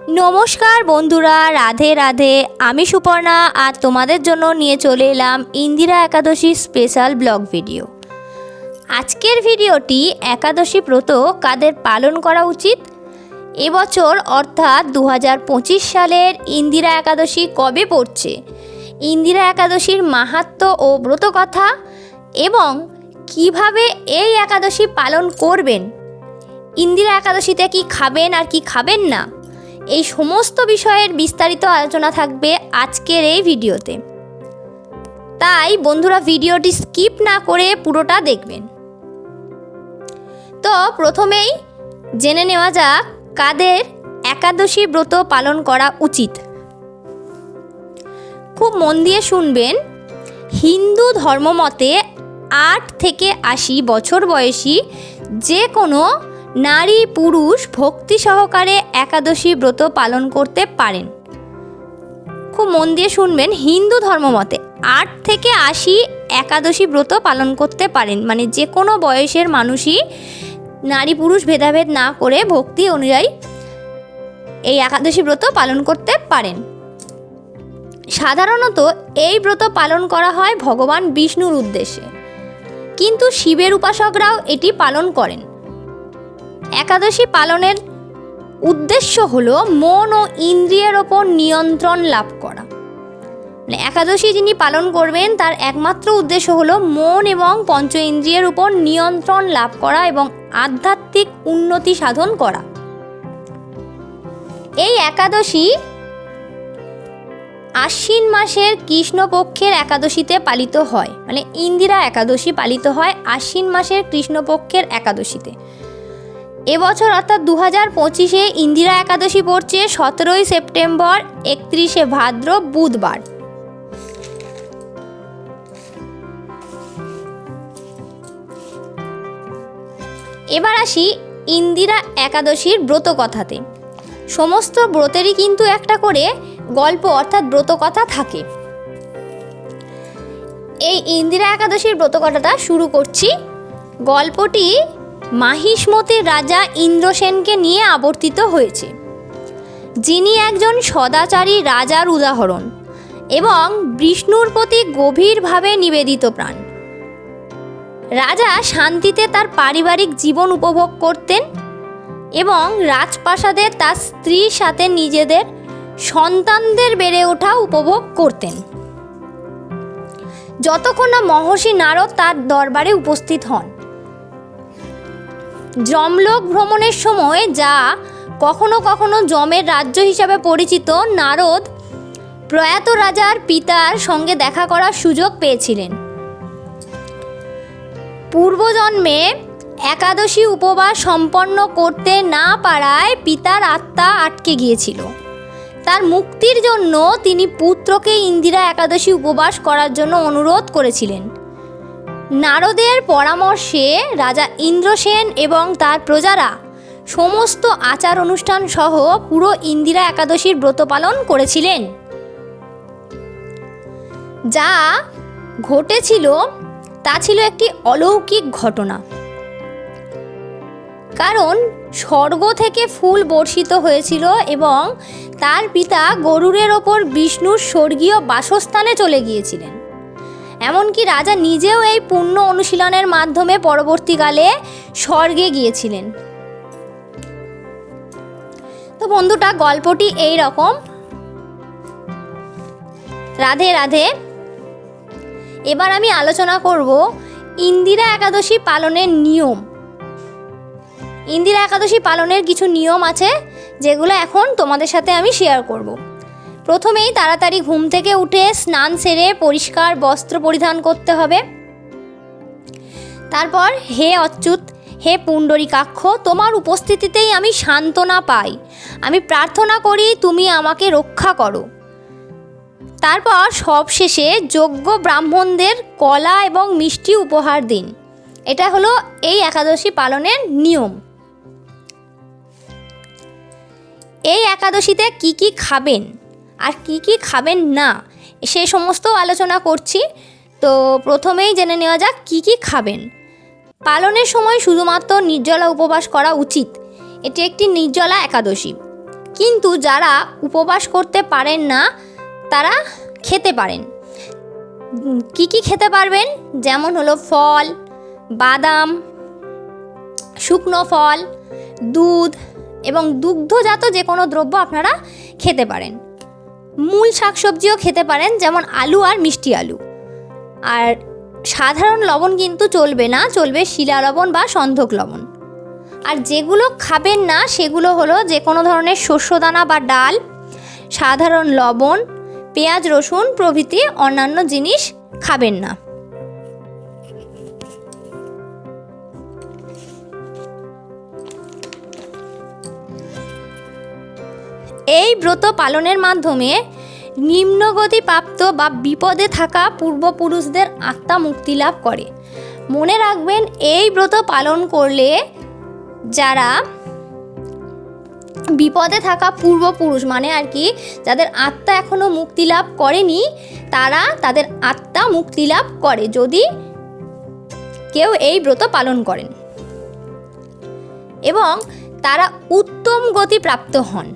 নমস্কার বন্ধুরা, রাধে রাধে। আমি সুপর্ণা আর তোমাদের জন্য নিয়ে চলে এলাম Indira Ekadashi special blog video আজকের ভিডিওটি একাদশী ব্রত কাদের পালন করা উচিত? এবছর অর্থাৎ দু হাজার পঁচিশ সালের ইন্দিরা একাদশী কবে পড়ছে? ইন্দিরা একাদশীর মাহাত্ম্য ও ব্রতকথা এবং কীভাবে এই একাদশী পালন করবেন? ইন্দিরা একাদশীতে কি খাবেন আর কি খাবেন না? এই সমস্ত বিষয়ের বিস্তারিত আলোচনা থাকবে আজকের এই ভিডিওতে। তাই বন্ধুরা ভিডিওটি স্কিপ না করে পুরোটা দেখবেন। তো প্রথমেই জেনে নেওয়া যাক কাদের একাদশী ব্রত পালন করা উচিত। খুব মন দিয়ে শুনবেন, হিন্দু ধর্মমতে আট থেকে আশি বছর বয়সী যে কোনো নারী পুরুষ ভক্তি সহকারে একাদশী ব্রত পালন করতে পারেন। খুব মন দিয়ে শুনবেন, হিন্দু ধর্মমতে আট থেকে আশি একাদশী ব্রত পালন করতে পারেন। মানে যে কোনো বয়সের মানুষই নারী পুরুষ ভেদাভেদ না করে ভক্তি অনুযায়ী এই একাদশী ব্রত পালন করতে পারেন। সাধারণত এই ব্রত পালন করা হয় ভগবান বিষ্ণুর উদ্দেশ্যে। কিন্তু শিবের উপাসকরাও এটি পালন করেন। একাদশী পালনের উদ্দেশ্য হলো মন ও ইন্দ্রিয়ের ওপর নিয়ন্ত্রণ লাভ করা। মানে একাদশী যিনি পালন করবেন, তার একমাত্র উদ্দেশ্য হলো মন এবং পঞ্চ ইন্দ্রিয়ের উপর নিয়ন্ত্রণ লাভ করা এবং আধ্যাত্মিক উন্নতি সাধন করা। এই একাদশী আশ্বিন মাসের কৃষ্ণপক্ষের একাদশীতে পালিত হয়। মানে ইন্দিরা একাদশী পালিত হয় আশ্বিন মাসের কৃষ্ণপক্ষের একাদশীতে। এবছর অর্থাৎ দু হাজার পঁচিশে ইন্দিরা একাদশী পড়ছে সতেরোই সেপ্টেম্বর, একত্রিশে ভাদ্র বুধবার। এবার আসি ইন্দিরা একাদশীর ব্রত কথাতে সমস্ত ব্রতেরই কিন্তু একটা করে গল্প অর্থাৎ ব্রত কথা থাকে। এই ইন্দিরা একাদশীর ব্রত কথাটা শুরু করছি। গল্পটি মাহিষ্মতির রাজা ইন্দ্রসেনকে নিয়ে আবর্তিত হয়েছে। যিনি একজন সদাচারী রাজার উদাহরণ এবং বিষ্ণুর প্রতি গভীরভাবে নিবেদিত প্রাণ। রাজা শান্তিতে তার পারিবারিক জীবন উপভোগ করতেন এবং রাজপ্রাসাদে তার স্ত্রীর সাথে নিজেদের সন্তানদের বেড়ে ওঠা উপভোগ করতেন। যতক্ষণ না মহর্ষি নারদ তার দরবারে উপস্থিত হন যমলোক ভ্রমণের সময় যা কখনো কখনো যমের রাজ্য হিসাবে পরিচিত, নারদ প্রয়াত রাজার পিতার সঙ্গে দেখা করার সুযোগ পেয়েছিলেন। পূর্বজন্মে একাদশী উপবাস সম্পন্ন করতে না পারায় পিতার আত্মা আটকে গিয়েছিল। তার মুক্তির জন্য তিনি পুত্রকে ইন্দিরা একাদশী উপবাস করার জন্য অনুরোধ করেছিলেন। নারদের পরামর্শে রাজা ইন্দ্রসেন এবং তার প্রজারা সমস্ত আচার অনুষ্ঠান সহ পুরো ইন্দিরা একাদশীর ব্রত পালন করেছিলেন। যা ঘটেছিল, তা ছিল একটি অলৌকিক ঘটনা। কারণ স্বর্গ থেকে ফুল বর্ষিত হয়েছিল এবং তার পিতা গরুরের ওপর বিষ্ণুর স্বর্গীয় বাসস্থানে চলে গিয়েছিলেন। এমনকি রাজা নিজেও এই পুণ্য অনুশীলনের মাধ্যমে পরবর্তীকালে স্বর্গে গিয়েছিলেন। তো বন্ধুটা, গল্পটি এই রকম। রাধে রাধে। এবার আমি আলোচনা করব ইন্দিরা একাদশী পালনের নিয়ম। ইন্দিরা একাদশী পালনের কিছু নিয়ম আছে, যেগুলো এখন তোমাদের সাথে আমি শেয়ার করব। প্রথমেই তাড়াতাড়ি ঘুম থেকে উঠে স্নান সেরে পরিষ্কার বস্ত্র পরিধান করতে হবে। তারপর, হে অচ্যুত, হে পুণ্ডরিকাক্ষ তোমার উপস্থিতিতেই আমি সান্ত্বনা পাই। আমি প্রার্থনা করি তুমি আমাকে রক্ষা করো। তারপর সবশেষে যোগ্য ব্রাহ্মণদের কলা এবং মিষ্টি উপহার দিন। এটা হলো এই একাদশী পালনের নিয়ম। এই একাদশীতে কি কি খাবেন? আর কি কি খাবেন না, সে সমস্ত আলোচনা করছি। তো প্রথমেই জেনে নেওয়া যাক কি কি খাবেন। পালনের সময় শুধুমাত্র নির্জলা উপবাস করা উচিত। এটি একটি নির্জলা একাদশী। কিন্তু যারা উপবাস করতে পারেন না, তারা খেতে পারেন। কি কি খেতে পারবেন? যেমন হলো ফল, বাদাম, শুকনো ফল, দুধ এবং দুগ্ধজাত যে কোনো দ্রব্য আপনারা খেতে পারেন। মূল শাকসবজিও খেতে পারেন, যেমন আলু আর মিষ্টি আলু। আর সাধারণ লবণ কিন্তু চলবে না, চলবে শিলা লবণ বা সন্ধক লবণ। আর যেগুলো খাবেন না, সেগুলো হলো যে কোনো ধরনের শস্যদানা বা ডাল, সাধারণ লবণ, পেঁয়াজ রসুন প্রভৃতি অন্যান্য জিনিস খাবেন না। এই ব্রত পালনের মাধ্যমে নিম্নগতিপ্রাপ্ত বা বিপদে থাকা পূর্বপুরুষদের আত্মা মুক্তি লাভ করে। মনে রাখবেন, এই ব্রত পালন করলে যারা বিপদে থাকা পূর্বপুরুষ মানে আর কি, যাদের আত্মা এখনও মুক্তি লাভ করেনি, তারা তাদের আত্মা মুক্তি লাভ করে যদি কেউ এই ব্রত পালন করেন। এবং তারা উত্তম গতি প্রাপ্ত হন।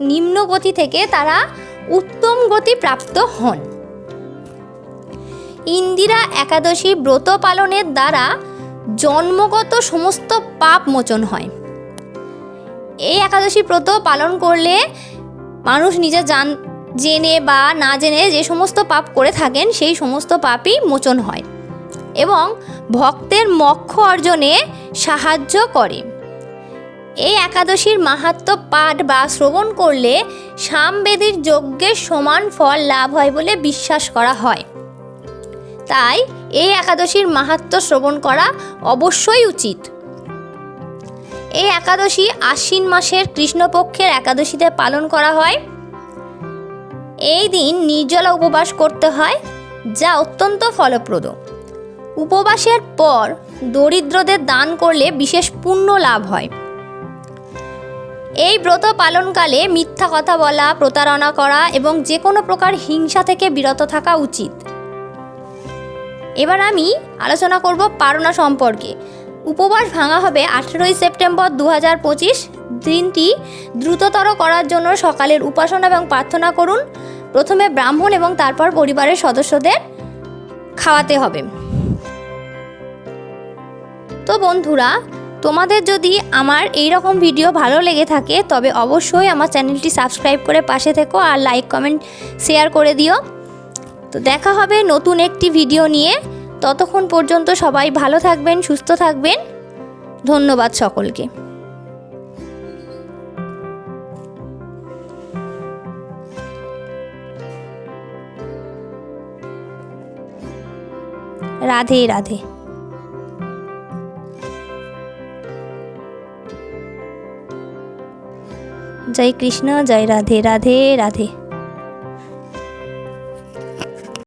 নিম্ন গতি থেকে তারা উত্তম গতি প্রাপ্ত হন। ইন্দিরা একাদশী ব্রত পালনের দ্বারা জন্মগত সমস্ত পাপ মোচন হয়। এই একাদশী ব্রত পালন করলে মানুষ নিজে জান, জেনে বা না জেনে যে সমস্ত পাপ করে থাকেন, সেই সমস্ত পাপই মোচন হয় এবং ভক্তের মক্ষ অর্জনে সাহায্য করে। এই একাদশীর মাহাত্ম পাঠ বা শ্রবণ করলে সামবেদীর যজ্ঞের সমান ফল লাভ হয় বলে বিশ্বাস করা হয়। তাই এই একাদশীর মাহাত্ম শ্রবণ করা অবশ্যই উচিত। এই একাদশী আশ্বিন মাসের কৃষ্ণপক্ষের একাদশীতে পালন করা হয়। এই দিন নির্জলা উপবাস করতে হয়, যা অত্যন্ত ফলপ্রদ। উপবাসের পর দরিদ্রদের দান করলে বিশেষ পুণ্য লাভ হয়। এই ব্রত পালনকালে মিথ্যা কথা বলা, প্রতারণা করা এবং যে কোনো প্রকার হিংসা থেকে বিরত থাকা উচিত। এবার আমি আলোচনা করব পারণা সম্পর্কে। উপবাস ভাঙা হবে আঠেরোই সেপ্টেম্বর দু হাজার পঁচিশ। দিনটি দ্রুততর করার জন্য সকালের উপাসনা এবং প্রার্থনা করুন। প্রথমে ব্রাহ্মণ এবং তারপর পরিবারের সদস্যদের খাওয়াতে হবে। তো বন্ধুরা তোমাদের যদি আমার এই রকম ভিডিও ভালো লেগে থাকে, তবে অবশ্যই আমার চ্যানেলটি সাবস্ক্রাইব করে পাশে থেকো আর লাইক, কমেন্ট, শেয়ার করে দিও। তো দেখা হবে নতুন একটি ভিডিও নিয়ে। ততক্ষণ পর্যন্ত সবাই ভালো থাকবেন, সুস্থ থাকবেন। ধন্যবাদ সকলকে। রাধে রাধে। জয় কৃষ্ণ জয় রাধে রাধে রাধে।